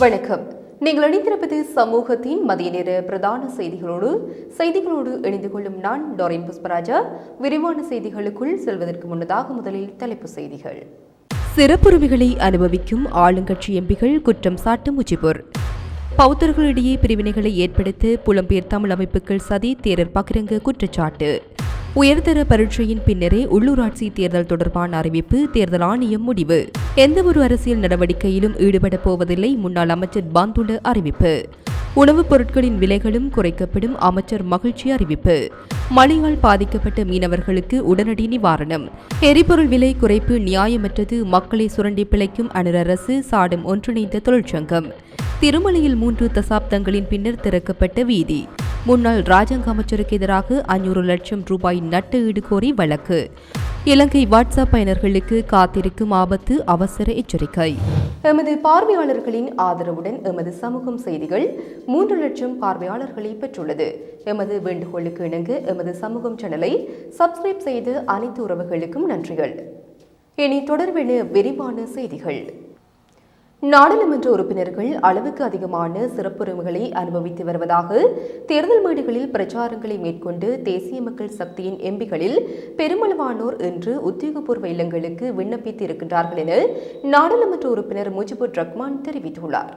வணக்கம். நீங்கள் இணைந்திருப்பது சமூகத்தின் மதிய நேர பிரதான செய்திகளோடு செய்திகளோடு இணைந்து கொள்ளும் நான் டோரின் புஷ்பராஜா. விரிவான செய்திகளுக்குள் செல்வதற்கு முன்னதாக முதலில் தலைப்பு செய்திகள். சிறப்புரிமைகளை அனுபவிக்கும் ஆளுங்கட்சி எம்பிகள் குற்றம் சாட்டும் முஜிபுர். பௌத்தர்களிடையே பிரிவினைகளை ஏற்படுத்த புலம்பெயர் தமிழ் அமைப்புகள் சதி தேரர் பகிரங்க குற்றச்சாட்டு. உயர்தர பரீட்சையின் பின்னரே உள்ளூராட்சி தேர்தல் தொடர்பான அறிவிப்பு தேர்தல் ஆணையம் முடிவு. எந்தவொரு அரசியல் நடவடிக்கையிலும் ஈடுபடப் போவதில்லை முன்னாள் அமைச்சர் பாந்துல அறிவிப்பு. உணவுப் பொருட்களின் விலைகளும் குறைக்கப்படும் அமைச்சர் மகிழ்ச்சி அறிவிப்பு. மழையால் பாதிக்கப்பட்ட மீனவர்களுக்கு உடனடி நிவாரணம். எரிபொருள் விலை குறைப்பு நியாயமற்றது மக்களை சுரண்டி பிழைக்கும் அனர் அரசு சாடும் ஒன்றிணைந்த தொழிற்சங்கம். திருமலையில் மூன்று தசாப்தங்களின் பின்னர் திறக்கப்பட்ட வீதி. முன்னாள் ராஜாங்க அமைச்சருக்கு எதிராக ஐநூறு லட்சம் ரூபாய் நட்டு ஈடு கோரி வழக்கு. இலங்கை வாட்ஸ்அப் பயனர்களுக்கு காத்திருக்கும் ஆபத்து அவசர எச்சரிக்கை. எமது பார்வையாளர்களின் ஆதரவுடன் எமது சமூகம் செய்திகள் மூன்று லட்சம் பார்வையாளர்களை பெற்றுள்ளது. எமது வேண்டுகோளுக்கு இணங்க எமது சமூகம் சேனலை சப்ஸ்கிரைப் செய்து அனைத்து உறவுகளுக்கும் நன்றிகள். இனி தொடர்பென விரிவான செய்திகள். நாடாளுமன்ற உறுப்பினர்கள் அளவுக்கு அதிகமான சிறப்புரிமைகளை அனுபவித்து வருவதாக தேர்தல் மேடைகளில் பிரச்சாரங்களை மேற்கொண்டு தேசிய மக்கள் சக்தியின் எம்பிகளில் பெருமளவானோர் இன்று உத்தியோகபூர்வ இல்லங்களுக்கு விண்ணப்பித்து இருக்கின்றார்கள் என நாடாளுமன்ற உறுப்பினர் முஜிபுர் ரஹ்மான் தெரிவித்துள்ளார்.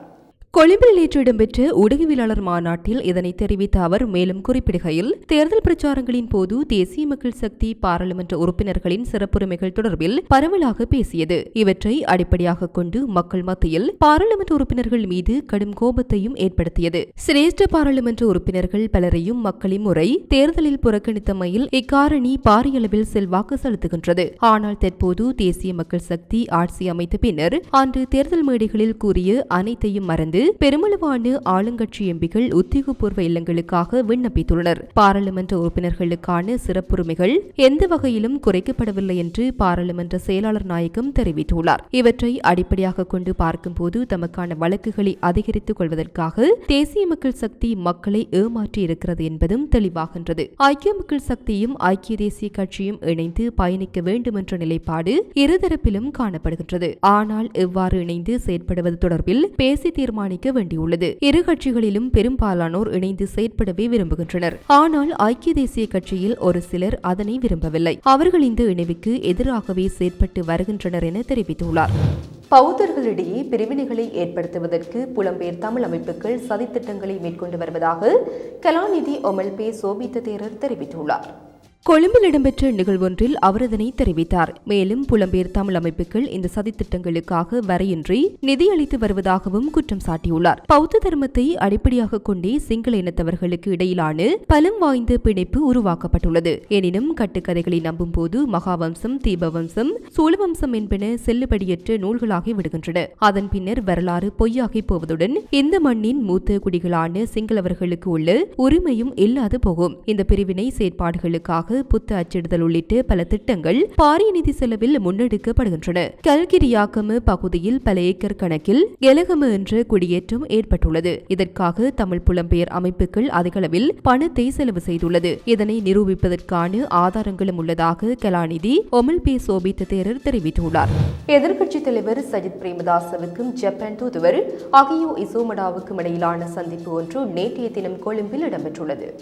கொழும்பில் நேற்று இடம்பெற்ற ஊடகவியலாளர் மாநாட்டில் இதனை தெரிவித்த அவர் மேலும் குறிப்பிடுகையில் தேர்தல் பிரச்சாரங்களின் போது தேசிய மக்கள் சக்தி பாராளுமன்ற உறுப்பினர்களின் சிறப்புரிமைகள் தொடர்பில் பரவலாக பேசியது. இவற்றை அடிப்படையாக கொண்டு மக்கள் மத்தியில் பாராளுமன்ற உறுப்பினர்கள் மீது கடும் கோபத்தையும் ஏற்படுத்தியது. சிரேஷ்ட பாராளுமன்ற உறுப்பினர்கள் பலரையும் மக்களின் முறை தேர்தலில் புறக்கணித்தமையில் இக்காரணி பாரியளவில் செல்வாக்கு செலுத்துகின்றது. ஆனால் தற்போது தேசிய மக்கள் சக்தி ஆட்சி அமைத்த பின்னர் அன்று தேர்தல் மேடைகளில் கூறிய அனைத்தையும் மறந்து பெருமளவான ஆளுங்கட்சி எம்பிகள் உத்தியோகபூர்வ இல்லங்களுக்காக விண்ணப்பித்துள்ளனர். பாராளுமன்ற உறுப்பினர்களுக்கான சிறப்புரிமைகள் எந்த வகையிலும் குறைக்கப்படவில்லை என்று பாராளுமன்ற செயலாளர் நாயகம் தெரிவித்துள்ளார். இவற்றை அடிப்படையாக கொண்டு பார்க்கும்போது தமக்கான வழக்குகளை அதிகரித்துக் கொள்வதற்காக தேசிய மக்கள் சக்தி மக்களை ஏமாற்றி இருக்கிறது என்பதும் தெளிவாகின்றது. ஐக்கிய மக்கள் சக்தியும் ஐக்கிய தேசிய கட்சியும் இணைந்து பயணிக்க வேண்டும் என்ற நிலைப்பாடு இருதரப்பிலும் காணப்படுகின்றது. ஆனால் எவ்வாறு இணைந்து செயற்படுவது தொடர்பில் பேசி தீர்மானிக்க வேண்டியுள்ளது. இரு கட்சிகளிலும் பெரும்பாலானோர் இணைந்து செயற்படவே விரும்புகின்றனர். ஆனால் ஐக்கிய தேசிய கட்சியில் ஒரு சிலர் அதனை விரும்பவில்லை. அவர்கள் இந்த இணைவுக்கு எதிராகவே செயற்பட்டு வருகின்றனர் என தெரிவித்துள்ளார். பௌத்தர்களிடையே பிரிவினைகளை ஏற்படுத்துவதற்கு புலம்பெயர் தமிழ் அமைப்புகள் சதித்திட்டங்களை மேற்கொண்டு வருவதாக கலாநிதி ஒமல் பே சோபித்த தேரர் தெரிவித்துள்ளார். கொழும்பில் இடம்பெற்ற நிகழ்வொன்றில் அவர் இதனை தெரிவித்தார். மேலும் புலம்பெயர் தமிழ் அமைப்புகள் இந்த சதித்திட்டங்களுக்காக வரையின்றி நிதியளித்து வருவதாகவும் குற்றம் சாட்டியுள்ளார். பௌத்த தர்மத்தை அடிப்படையாக கொண்டே சிங்கள இனத்தவர்களுக்கு இடையிலான பலம் வாய்ந்த பிணைப்பு உருவாக்கப்பட்டுள்ளது. எனினும் கட்டுக்கதைகளை நம்பும்போது மகாவம்சம் தீபவம்சம் சூழவம்சம் என்பன செல்லுபடியற்ற நூல்களாகி விடுகின்றன. அதன் பின்னர் வரலாறு பொய்யாகி போவதுடன் இந்த மண்ணின் மூத்த குடிகளான சிங்களவர்களுக்கு உள்ள உரிமையும் இல்லாது போகும். இந்த பிரிவினை செயற்பாடுகளுக்காக புத்த அச்சிடுதல் உள்ளிட்ட பல திட்டங்கள் பாரிய நிதி செலவில் முன்னெடுக்கப்படுகின்றன. கல்கிரியாக்கமு பகுதியில் பல ஏக்கர் கணக்கில் எலகமு என்ற குடியேற்றம் ஏற்பட்டுள்ளது. இதற்காக தமிழ் புலம்பெயர் அமைப்புகள் அதிகளவில் பணத்தை செலவு செய்துள்ளது. இதனை நிரூபிப்பதற்கான ஆதாரங்களும் உள்ளதாக கலாநிதி ஒமல் பி. சோபித்த தேரர் தெரிவித்துள்ளார். எதிர்க்கட்சித் தலைவர் சஜித் பிரேமதாசவுக்கும் ஜப்பான் தூதுவர் அகியோ இசோமடாவுக்கும் இடையிலான சந்திப்பு ஒன்று நேற்றைய தினம் கொழும்பில் இடம்பெற்றுள்ளது.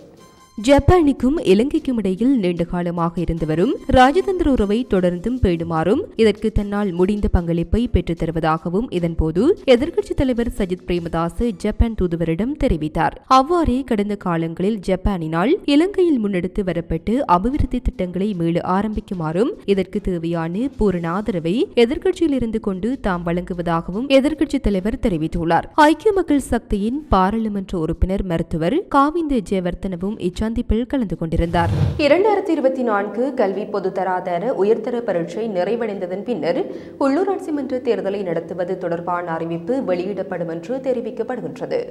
ஜப்பானுக்கும் இலங்கைக்கும் இடையில் நீண்ட காலமாக இருந்து வரும் ராஜதந்திர உறவை தொடர்ந்தும் பேணுமாறும் இதற்கு தன்னால் முடிந்த பங்களிப்பை பெற்றுத் தருவதாகவும் இதன்போது எதிர்க்கட்சித் தலைவர் சஜித் பிரேமதாசு ஜப்பான் தூதுவரிடம் தெரிவித்தார். அவ்வாறே கடந்த காலங்களில் ஜப்பானினால் இலங்கையில் முன்னெடுத்து வரப்பட்டு அபிவிருத்தி திட்டங்களை மீள ஆரம்பிக்குமாறும் இதற்கு தேவையான பூரண ஆதரவை எதிர்க்கட்சியில் இருந்து கொண்டு தாம் வழங்குவதாகவும் எதிர்க்கட்சித் தலைவர் தெரிவித்துள்ளார். ஐக்கிய மக்கள் சக்தியின் பாராளுமன்ற உறுப்பினர் மருத்துவர் காவிந்த ஜெயவர்த்தனவும் இச்சா சந்திப்பில் கலந்து கொண்டிருந்தார். இரண்டாயிரத்தி இருபத்தி நான்கு கல்வி பொதுத்தராதர உயர்தர பரீட்சை நிறைவடைந்ததன் பின்னர் உள்ளூராட்சி மன்ற தேர்தலை நடத்துவது தொடர்பான அறிவிப்பு வெளியிடப்படும் என்று தெரிவிக்கப்படுகின்றது.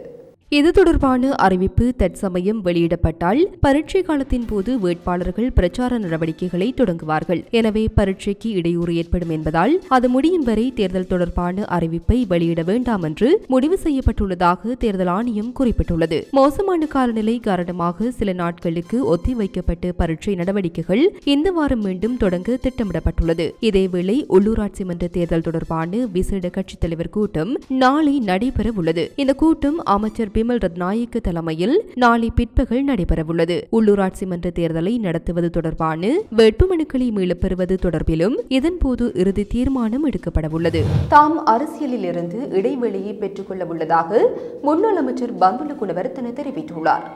இது தொடர்பான அறிவிப்பு தற்சமயம் வெளியிடப்பட்டால் பரீட்சை காலத்தின் போது வேட்பாளர்கள் பிரச்சார நடவடிக்கைகளை தொடங்குவார்கள். எனவே பரீட்சைக்கு இடையூறு ஏற்படும் என்பதால் அது முடியும் வரை தேர்தல் தொடர்பான அறிவிப்பை வெளியிட வேண்டாம் என்று முடிவு செய்யப்பட்டுள்ளதாக தேர்தல் ஆணையம் குறிப்பிட்டுள்ளது. மோசமான காலநிலை காரணமாக சில நாட்களுக்கு ஒத்திவைக்கப்பட்ட பரீட்சை நடவடிக்கைகள் இந்த வாரம் மீண்டும் தொடங்க திட்டமிடப்பட்டுள்ளது. இதேவேளை உள்ளூராட்சி மன்ற தேர்தல் தொடர்பான விசேட கட்சித் தலைவர் கூட்டம் நாளை நடைபெற உள்ளது இந்த கூட்டம் அமைச்சர் பிமல் ரத்நாயக்க தலைமையில் நாளை பிற்பகல் நடைபெறவுள்ளது. உள்ளூராட்சி மன்ற தேர்தலை நடத்துவது தொடர்பான வேட்புமனுக்களை மீளப்பெறுவது தொடர்பிலும் இதன்போது இறுதி தீர்மானம் எடுக்கப்படவுள்ளது. தாம் அரசியலில் இருந்து இடைவெளியை பெற்றுக்கொள்ள உள்ளதாக முன்னாள் அமைச்சர் பந்துல குணவர்த்தன தெரிவித்துள்ளார்.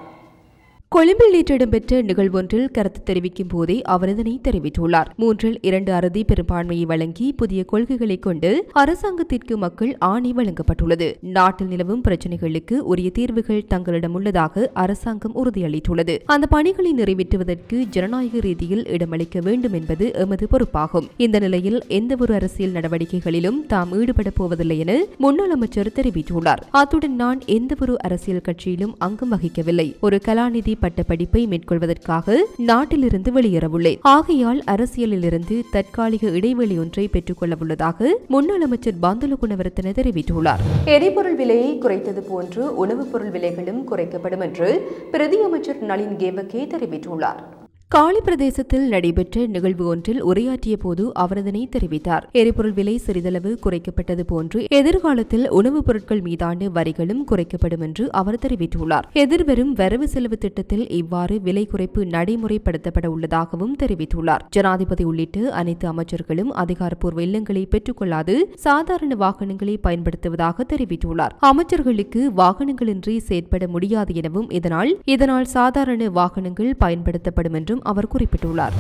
கொழும்பில் நேற்று இடம்பெற்ற நிகழ்வொன்றில் கருத்து தெரிவிக்கும் போதே அவர் இதனை தெரிவித்துள்ளார். மூன்றில் இரண்டு அறுதி பெரும்பான்மையை வழங்கி புதிய கொள்கைகளை கொண்டு அரசாங்கத்திற்கு மக்கள் ஆணை வழங்கப்பட்டுள்ளது. நாட்டில் நிலவும் பிரச்சினைகளுக்கு உரிய தீர்வுகள் தங்களிடம் உள்ளதாக அரசாங்கம் உறுதியளித்துள்ளது. அந்த பணிகளை நிறைவேற்றுவதற்கு ஜனநாயக ரீதியில் இடமளிக்க வேண்டும் என்பது எமது பொறுப்பாகும். இந்த நிலையில் எந்தவொரு அரசியல் நடவடிக்கைகளிலும் தாம் ஈடுபடப் போவதில்லை என முன்னாள் அமைச்சர் தெரிவித்துள்ளார். அத்துடன் நான் எந்தவொரு அரசியல் கட்சியிலும் அங்கம் வகிக்கவில்லை. ஒரு கலாநிதி பட்ட படிப்பை மேற்கொள்வதற்காக நாட்டிலிருந்து வெளியேறவுள்ளேன். ஆகையால் அரசியலிலிருந்து தற்காலிக இடைவெளி ஒன்றை பெற்றுக்கொள்ளவுள்ளதாக முன்னாள் அமைச்சர் பாந்தலு குணவர்த்தன தெரிவித்துள்ளார். எரிபொருள் விலையை குறைத்தது போன்று உணவுப் பொருள் விலைகளும் குறைக்கப்படும் என்று பிரதி அமைச்சர் நளின் கேவகே தெரிவித்துள்ளார். காலி பிரதேசத்தில் நடைபெற்ற நிகழ்வு ஒன்றில் உரையாற்றிய போது அவர் இதனை தெரிவித்தார். எரிபொருள் விலை சிறிதளவு குறைக்கப்பட்டது போன்று எதிர்காலத்தில் உணவுப் பொருட்கள் மீதான வரிகளும் குறைக்கப்படும் என்று அவர் தெரிவித்துள்ளார். எதிர்வரும் வரவு செலவு திட்டத்தில் இவ்வாறு விலை குறைப்பு நடைமுறைப்படுத்தப்பட உள்ளதாகவும் தெரிவித்துள்ளார். ஜனாதிபதி உள்ளிட்ட அனைத்து அமைச்சர்களும் அதிகாரப்பூர்வ இல்லங்களை பெற்றுக்கொள்ளாது சாதாரண வாகனங்களை பயன்படுத்துவதாக தெரிவித்துள்ளார். அமைச்சர்களுக்கு வாகனங்களின்றி செயற்பட முடியாது எனவும் இதனால் இதனால் சாதாரண வாகனங்கள் பயன்படுத்தப்படும் என்றும் என்றும் அவர் குறிப்பிட்டுள்ளார்.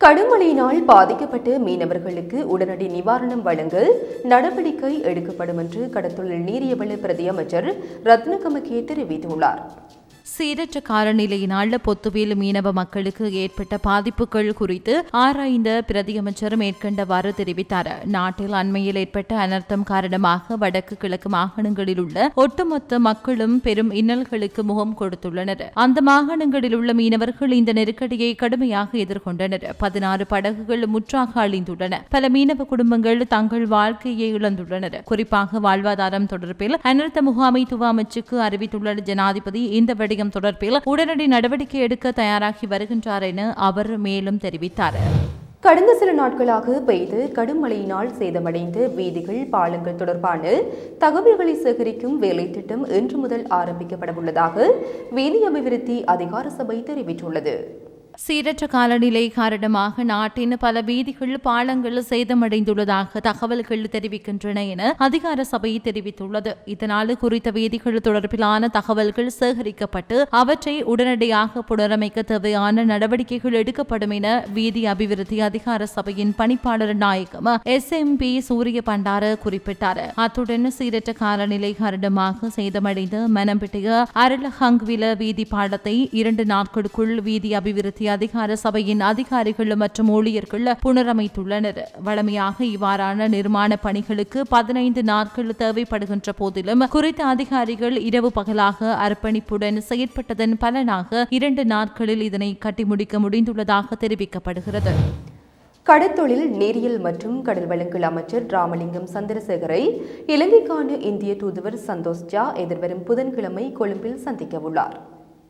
கடுமழையினால் பாதிக்கப்பட்ட மீனவர்களுக்கு உடனடி நிவாரணம் வழங்க நடவடிக்கை எடுக்கப்படும் என்று கடத்தொழில் நீரியவள பிரதி அமைச்சர் ரத்னகமகே தெரிவித்துள்ளார். சீரற்ற காலநிலையினால் பொத்துவேல் மீனவ மக்களுக்கு ஏற்பட்ட பாதிப்புகள் குறித்து ஆராய்ந்த பிரதியமைச்சர் மேற்கண்டவாறு தெரிவித்தார். நாட்டில் அண்மையில் ஏற்பட்ட அனர்த்தம் காரணமாக வடக்கு கிழக்கு மாகாணங்களில் உள்ள ஒட்டுமொத்த மக்களும் பெரும் இன்னல்களுக்கு முகம் கொடுத்துள்ளனர். அந்த மாகாணங்களில் உள்ள மீனவர்கள் இந்த நெருக்கடியை கடுமையாக எதிர்கொண்டனர். பதினாறு படகுகள் முற்றாக அழிந்துள்ளன. பல மீனவ குடும்பங்கள் தங்கள் வாழ்க்கையை இழந்துள்ளனர். குறிப்பாக வாழ்வாதாரம் தொடர்பில் அனர்த்த முகாமைத்துவ அமைச்சுக்கு அறிவித்துள்ள ஜனாதிபதி இந்த விடயம் தொடர்பில் உடனடி நடவடிக்கை எடுக்க தயாராகி வருகின்றார் என அவர் மேலும் தெரிவித்தார். கடந்த சில நாட்களாக பெய்து கடும் மழையினால் சேதமடைந்த வீதிகள் பாலங்கள் தொடர்பான தகவல்களை சேகரிக்கும் வேலை திட்டம் இன்று முதல் ஆரம்பிக்கப்பட உள்ளதாக வீதி அபிவிருத்தி அதிகார சபை தெரிவித்துள்ளது. சீரற்ற காலநிலை காரணமாக நாட்டின் பல வீதிகள் பாலங்கள் சேதமடைந்துள்ளதாக தகவல்கள் தெரிவிக்கின்றன என அதிகார சபை தெரிவித்துள்ளது. இதனால் குறித்த வீதிகள் தொடர்பிலான தகவல்கள் சேகரிக்கப்பட்டு அவற்றை உடனடியாக புனரமைக்க தேவையான நடவடிக்கைகள் எடுக்கப்படும் என வீதி அபிவிருத்தி அதிகார சபையின் பணிப்பாளர் நாயகம் எஸ். எம். பி. சூரிய பண்டார குறிப்பிட்டார். அத்துடன் சீரற்ற காலநிலை காரணமாக சேதமடைந்த மனம்பிட்டிய அருளஹங்வில வீதி பாலத்தை இரண்டு நாட்களுக்குள் வீதி அபிவிருத்தி அதிகார சபையின் அதிகாரிகள் மற்றும் ஊழியர்கள் புனரமைத்துள்ளனர். வழமையாக இவ்வாறான நிர்மாண பணிகளுக்கு பதினைந்து நாட்கள் தேவைப்படுகின்ற போதிலும் குறித்த அதிகாரிகள் இரவு பகலாக அர்ப்பணிப்புடன் செயற்பட்டதன் பலனாக இரண்டு நாட்களில் இதனை கட்டி முடிக்க முடிந்துள்ளதாக தெரிவிக்கப்படுகிறது. கடற்தொழில் நீரியல் மற்றும் கடல் வளங்கள் அமைச்சர் ராமலிங்கம் சந்திரசேகரை இலங்கைக்கான இந்திய தூதுவர் சந்தோஷ் ஜா எதிர்வரும் புதன்கிழமை கொழும்பில் சந்திக்க உள்ளார்.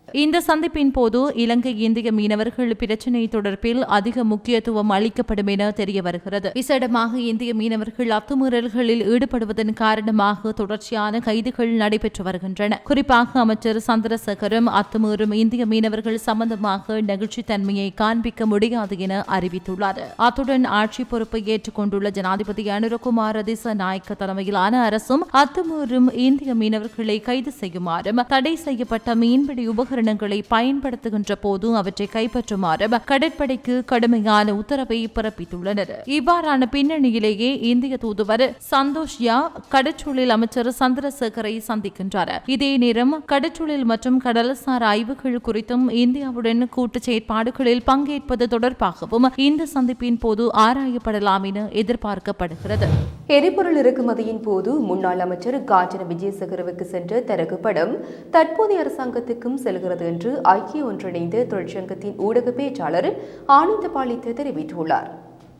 இந்த சந்திப்பின் போது இலங்கை இந்திய மீனவர்கள் பிரச்சினை தொடர்பில் அதிக முக்கியத்துவம் அளிக்கப்படும் என தெரிய வருகிறது. விசேடமாக இந்திய மீனவர்கள் அத்துமீறல்களில் ஈடுபடுவதன் காரணமாக தொடர்ச்சியான கைதுகள் நடைபெற்று வருகின்றன. குறிப்பாக அமைச்சர் சந்திரசேகரும் அத்துமீறும் இந்திய மீனவர்கள் சம்பந்தமாக நெகிழ்ச்சித்தன்மையை காண்பிக்க முடியாது என அறிவித்துள்ளார். அத்துடன் ஆட்சி பொறுப்பை ஏற்றுக்கொண்டுள்ள ஜனாதிபதி அனுரகுமார் அதிச நாயக்க தலைமையிலான அரசும் அத்துமீறும் இந்திய மீனவர்களை கைது செய்யுமாறும் தடை செய்யப்பட்ட மீன்பிடி உபகரண உபகரணங்களை பயன்படுத்துகின்ற போது அவற்றை கைப்பற்றுமாறு கடற்படைக்கு கடுமையான உத்தரவை பிறப்பித்துள்ளனர். இவ்வாறான பின்னணியிலேயே இந்திய தூதுவர் சந்தோஷ் யா கடற்சூழல் அமைச்சர் சந்திரசேகரை சந்திக்கின்றார். இதே நேரம் கடற்சூழல் மற்றும் கடல்சார் ஆய்வுகள் குறித்தும் இந்தியாவுடன் கூட்டு செயற்பாடுகளில் பங்கேற்பது தொடர்பாகவும் இந்த சந்திப்பின் போது ஆராயப்படலாம் என எதிர்பார்க்கப்படுகிறது. எரிபொருள் இறக்குமதியின் போது முன்னாள் அமைச்சர் காஞ்சன விஜயசேகரவுக்கு சென்ற தரகு படம் தற்போதைய அரசாங்கத்துக்கும் செலுத்த வருகிறது என்று ஐக்கிய ஒன்றிணைந்த தொழிற்சங்கத்தின் ஊடக பேச்சாளர் ஆனந்த பாலித்த தெரிவித்துள்ளார்.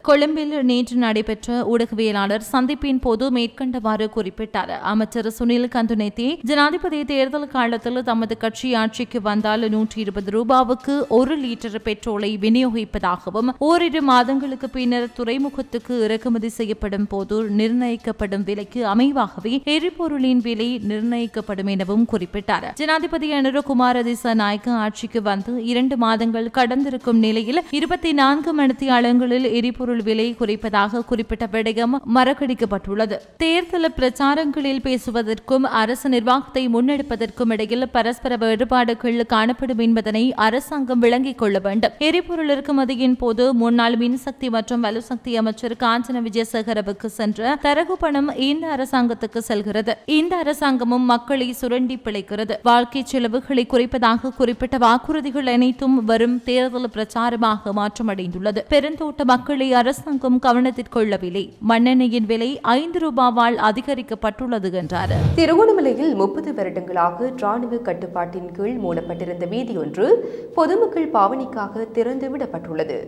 கொழும்பில் நேற்று நடைபெற்ற ஊடகவியலாளர் சந்திப்பின் போது மேற்கண்டவாறு குறிப்பிட்டார். அமைச்சர் சுனில் கந்துனேத்தி ஜனாதிபதி தேர்தல் காலத்தில் தமது கட்சி ஆட்சிக்கு வந்தால் நூற்றி இருபது ரூபாவுக்கு ஒரு லிட்டர் பெட்ரோலை விநியோகிப்பதாகவும் ஓரிரு மாதங்களுக்கு பின்னர் துறைமுகத்துக்கு இறக்குமதி செய்யப்படும் போது நிர்ணயிக்கப்படும் விலைக்கு அமைவாகவே எரிபொருளின் விலை நிர்ணயிக்கப்படும் எனவும் குறிப்பிட்டார். ஜனாதிபதி அனுரகுமார திசாநாயக்க ஆட்சிக்கு வந்து இரண்டு மாதங்கள் கடந்திருக்கும் நிலையில் இருபத்தி நான்கு மணித்தியாளங்களில் எரிபொருள் எரிபொருள் விலை குறைப்பதாக குறிப்பிட்ட விடயம் மறக்கடிக்கப்பட்டுள்ளது. தேர்தல் பிரச்சாரங்களில் பேசுவதற்கும் அரசு நிர்வாகத்தை முன்னெடுப்பதற்கும் இடையில் பரஸ்பர வேறுபாடுகள் காணப்படும் என்பதனை அரசாங்கம் விளங்கிக் கொள்ள வேண்டும். எரிபொருள் இறக்குமதியின் போது முன்னாள் மின்சக்தி மற்றும் வலுசக்தி அமைச்சர் காஞ்சன விஜயசேகரவுக்கு சென்ற தரகு பணம் இந்த அரசாங்கத்துக்கு செல்கிறது. இந்த அரசாங்கமும் மக்களை சுரண்டி பிழைக்கிறது. வாழ்க்கை செலவுகளை குறைப்பதாக குறிப்பிட்ட வாக்குறுதிகள் அனைத்தும் வரும் தேர்தல் பிரச்சாரமாக மாற்றமடைந்துள்ளது. பெருந்தோட்ட மக்களை அரசாங்கம் கவனத்திற்கொள்ளவில்லை மண்ணெண்ணெயின் விலை ஐந்து ரூபாவால் அதிகரிக்கப்பட்டுள்ளது என்றார். திருகோணமலையில் முப்பது வருடங்களாக ராணுவ கட்டுப்பாட்டின் கீழ் மூடப்பட்டிருந்த வீதி ஒன்று பொதுமக்கள் பாவனைக்காக திறந்து விடப்பட்டுள்ளது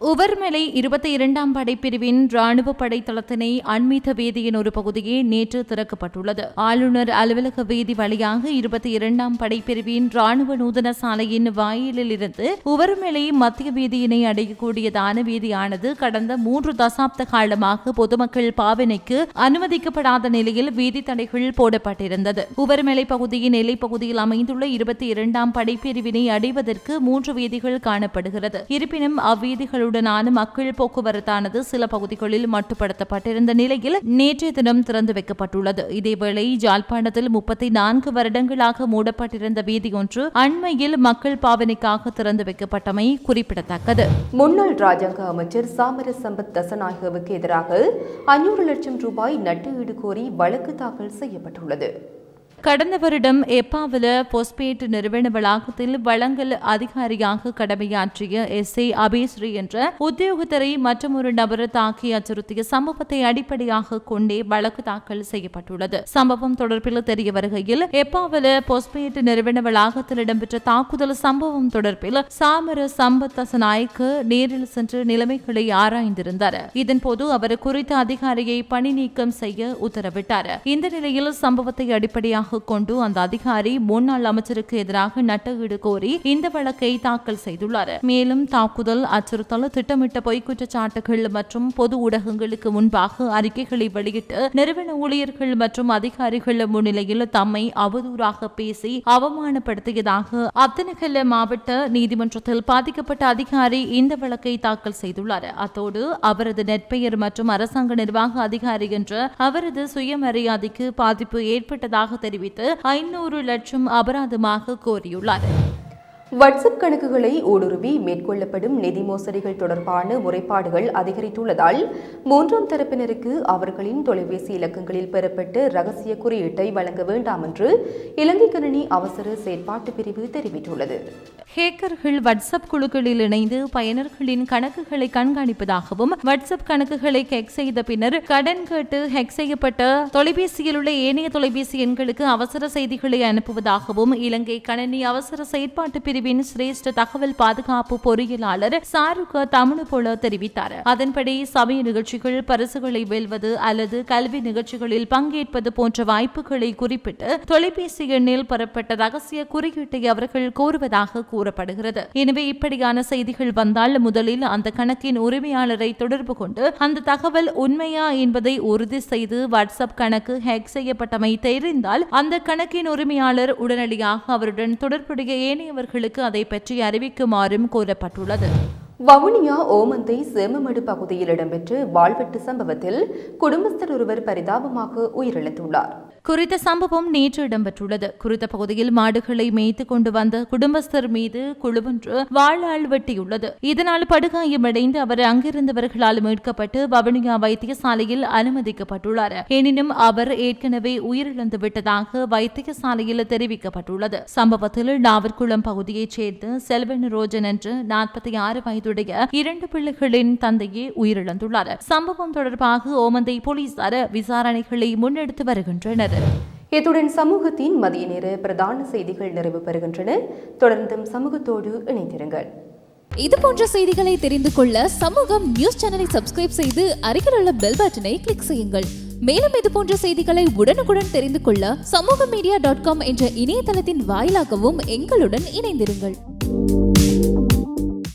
உவர்மலை இருபத்தி இரண்டாம் படைப்பிரிவின் ராணுவ படைத்தளத்தினை அண்மித்த வீதியின் ஒரு பகுதியே நேற்று திறக்கப்பட்டுள்ளது. ஆளுநர் அலுவலக வீதி வழியாக இருபத்தி இரண்டாம் படைப்பிரிவின் ராணுவ நூதன சாலையின் வாயிலில் இருந்து உவர்மலை மத்திய வீதியினை அடையக்கூடியதான வீதியானது கடந்த மூன்று தசாப்த காலமாக பொதுமக்கள் பாவனைக்கு அனுமதிக்கப்படாத நிலையில் வீதி தடைகள் போடப்பட்டிருந்தது. உவர்மலை பகுதியின் எல்லைப்பகுதியில் அமைந்துள்ள இருபத்தி இரண்டாம் படைப்பிரிவினை அடைவதற்கு மூன்று வீதிகள் காணப்படுகிறது. இருப்பினும் அவ்வீதிகள் உடனான மக்கள் போக்குவரத்தானது சில பகுதிகளில் மட்டுப்படுத்தப்பட்டிருந்த நிலையில் நேற்றைய தினம் திறந்து வைக்கப்பட்டுள்ளது. இதேவேளை ஜாழ்ப்பாணத்தில் முப்பத்தி நான்கு வருடங்களாக மூடப்பட்டிருந்த வீதி ஒன்று அண்மையில் மக்கள் பாவனைக்காக திறந்து வைக்கப்பட்டமை குறிப்பிடத்தக்கது. முன்னாள் ராஜாங்க அமைச்சர் சாமர சம்பத் தசநாயகவுக்கு எதிராக ஐநூறு லட்சம் ரூபாய் நட்டு ஈடு கோரி வழக்கு தாக்கல் செய்யப்பட்டுள்ளது. கடந்த வருடம் எப்பாவில பொஸ்பேட் நிறுவன வளாகத்தில் வழங்கல் அதிகாரியாக கடமையாற்றிய எஸ் ஏ அபேஸ்ரீ என்ற உத்தியோகத்தரை மற்றொரு நபர் தாக்கி அச்சுறுத்திய சம்பவத்தை அடிப்படையாக கொண்டே வழக்கு தாக்கல் செய்யப்பட்டுள்ளது. சம்பவம் தொடர்பில் தெரிய வருகையில் எப்பாவில பொஸ்பேட் நிறுவன வளாகத்தில் இடம்பெற்ற தாக்குதல் சம்பவம் தொடர்பில் சாமர சம்பத் தசநாயக்கு நேரில் சென்று நிலைமைகளை ஆராய்ந்திருந்தார். இதன்போது அவர் குறித்த அதிகாரியை பணி நீக்கம் செய்ய உத்தரவிட்டார். இந்த நிலையில் சம்பவத்தை அடிப்படையாக கொண்டு அந்த அதிகாரி முன்னாள் அமைச்சருக்கு எதிராக நட்டஈடு கோரி இந்த வழக்கை தாக்கல் செய்துள்ளார். மேலும் தாக்குதல் அச்சுறுத்தல் திட்டமிட்ட பொய்க் குற்றச்சாட்டுகள் மற்றும் பொது ஊடகங்களுக்கு முன்பாக அறிக்கைகளை வெளியிட்டு நிறுவன ஊழியர்கள் மற்றும் அதிகாரிகள் முன்னிலையில் தம்மை அவதூறாக பேசி அவமானப்படுத்தியதாக அத்தனகல்ல மாவட்ட நீதிமன்றத்தில் பாதிக்கப்பட்ட அதிகாரி இந்த வழக்கை தாக்கல் செய்துள்ளார். அத்தோடு அவரது நெற்பெயர் மற்றும் அரசாங்க நிர்வாக அதிகாரி என்ற அவரது சுயமரியாதைக்கு பாதிப்பு ஏற்பட்டதாக தெரிவித்து ஐநூறு லட்சம் அபராதமாக கோரியுள்ளார். வாட்ஸ்அப் கணக்குகளை ஊடுருவி மேற்கொள்ளப்படும் நிதி மோசடிகள் தொடர்பான முறைப்பாடுகள் அதிகரித்துள்ளதால் மூன்றாம் தரப்பினருக்கு அவர்களின் தொலைபேசி இலக்கங்களில் பெறப்பட்ட ரகசிய குறியீட்டை வழங்க வேண்டாம் என்று இலங்கை கணினி அவசர செயற்பாட்டு பிரிவு தெரிவித்துள்ளது. ஹேக்கர்கள் வாட்ஸ்அப் குழுக்களில் இணைந்து பயனர்களின் கணக்குகளை கண்காணிப்பதாகவும் வாட்ஸ்அப் கணக்குகளை ஹேக் செய்த பின்னர் கடன் கேட்டு ஹேக் செய்யப்பட்ட தொலைபேசியில் உள்ள ஏனைய தொலைபேசி எண்களுக்கு அவசர செய்திகளை அனுப்புவதாகவும் இலங்கை கணனி அவசர செயற்பாட்டு பிரிவு பிரிவின் சிரேஷ்ட தகவல் பாதுகாப்பு பொறியியலாளர் சாருக தமிழ் போல தெரிவித்தார். அதன்படி சமய நிகழ்ச்சிகள் பரிசுகளை வெல்வது அல்லது கல்வி நிகழ்ச்சிகளில் பங்கேற்பது போன்ற வாய்ப்புகளை குறிப்பிட்டு தொலைபேசி எண்ணில் பெறப்பட்ட ரகசிய குறியீட்டை அவர்கள் கோருவதாக கூறப்படுகிறது. எனவே இப்படியான செய்திகள் வந்தால் முதலில் அந்த கணக்கின் உரிமையாளரை தொடர்பு கொண்டு அந்த தகவல் உண்மையா என்பதை உறுதி செய்து வாட்ஸ்அப் கணக்கு ஹேக் செய்யப்பட்டமை தெரிந்தால் அந்த கணக்கின் உரிமையாளர் உடனடியாக அவருடன் தொடர்புடைய ஏனையவர்களுக்கு அதை பற்றி அறிவிக்குமாறும் கூறப்பட்டுள்ளது. வவுனியா ஓமந்தை சேமமடு பகுதியில் இடம்பெற்ற வாழ்வெட்டு சம்பவத்தில் குடும்பஸ்தர் ஒருவர் பரிதாபமாக உயிரிழந்துள்ளார். குறித்த சம்பவம் நேற்று இடம்பெற்றுள்ளது. குறித்த பகுதியில் மாடுகளை மேய்த்து கொண்டு வந்த குடும்பஸ்தர் மீது குழுவொன்று வாழால் வெட்டியுள்ளது. இதனால் படுகாயமடைந்து அவர் அங்கிருந்தவர்களால் மீட்கப்பட்டு வவுனியா வைத்தியசாலையில் அனுமதிக்கப்பட்டுள்ளார். எனினும் அவர் ஏற்கனவே உயிரிழந்து விட்டதாக வைத்தியசாலையில் தெரிவிக்கப்பட்டுள்ளது. சம்பவத்தில் நாவற்குளம் பகுதியைச் சேர்ந்த செல்வன் ரோஜன் என்று நாற்பத்தி ஆறு வயது வயதுடைய இரண்டு பிள்ளைகளின் தந்தையே உயிரிழந்துள்ளார். சம்பவம் தொடர்பாக ஓமந்தை போலீசார் விசாரணைகளை முன்னெடுத்து வருகின்றனர். இத்துடன் சமூகத்தின் மதிய நேர பிரதான செய்திகள் நிறைவு பெறுகின்றன. தொடர்ந்தும் சமூகத்தோடு இணைந்திருங்கள். இது போன்ற செய்திகளை தெரிந்து கொள்ள சமூகம் நியூஸ் சேனலை சப்ஸ்கிரைப் செய்து அருகில் உள்ள பெல் பட்டனை கிளிக் செய்யுங்கள். மேலும் இது போன்ற செய்திகளை உடனுக்குடன் தெரிந்து கொள்ள சமூக மீடியா டாட் காம் என்ற இணையதளத்தின் வாயிலாகவும் எங்களுடன் இணைந்திருங்கள்.